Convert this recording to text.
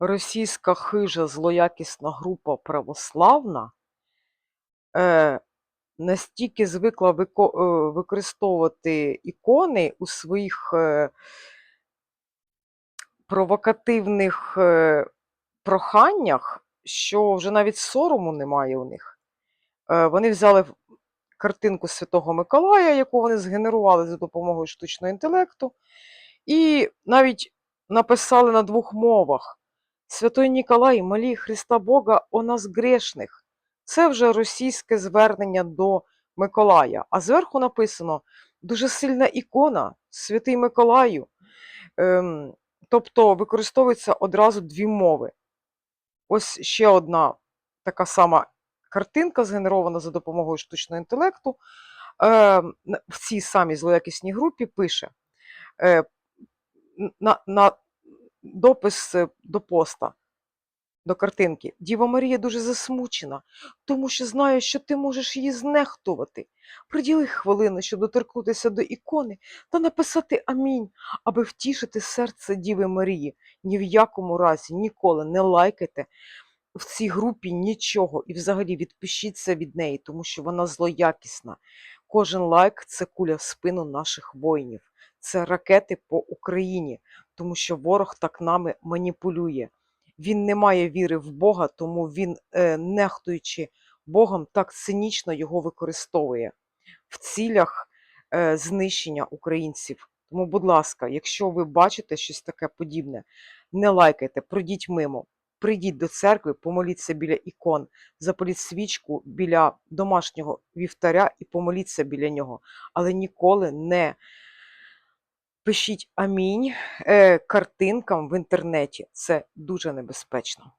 російська хижа злоякісна група православна е, настільки звикла е, використовувати ікони у своїх е, провокативних е, проханнях, що вже навіть сорому немає у них. Е, Вони взяли картинку Святого Миколая, яку вони згенерували за допомогою штучного інтелекту, і навіть написали на двох мовах: Святой Ніколай, молі Христа Бога о нас грешних. Це вже російське звернення до Миколая. А зверху написано дуже сильна ікона, Святий Миколаю. Ем, тобто використовуються одразу дві мови. Ось ще одна така сама картинка, згенерована за допомогою штучного інтелекту. Е, на- в цій самій злоякісній групі пише е, на, на допис е, до поста, до картинки. Діва Марія дуже засмучена, тому що знає, що ти можеш її знехтувати. Приділи хвилину, щоб доторкнутися до ікони та написати амінь, аби втішити серце Діви Марії. Ні в якому разі ніколи не лайкайте в цій групі нічого і взагалі відпишіться від неї, тому що вона злоякісна. Кожен лайк це куля в спину наших воїнів, це ракети по Україні, тому що ворог так нами маніпулює. Він не має віри в Бога, тому він, е, нехтуючи Богом, так цинічно його використовує в цілях е, знищення українців. Тому, будь ласка, якщо ви бачите щось таке подібне, не лайкайте, пройдіть мимо. Прийдіть до церкви, помоліться біля ікон, запаліть свічку біля домашнього вівтаря і помоліться біля нього. Але ніколи не пишіть амінь е, картинкам в інтернеті. Це дуже небезпечно.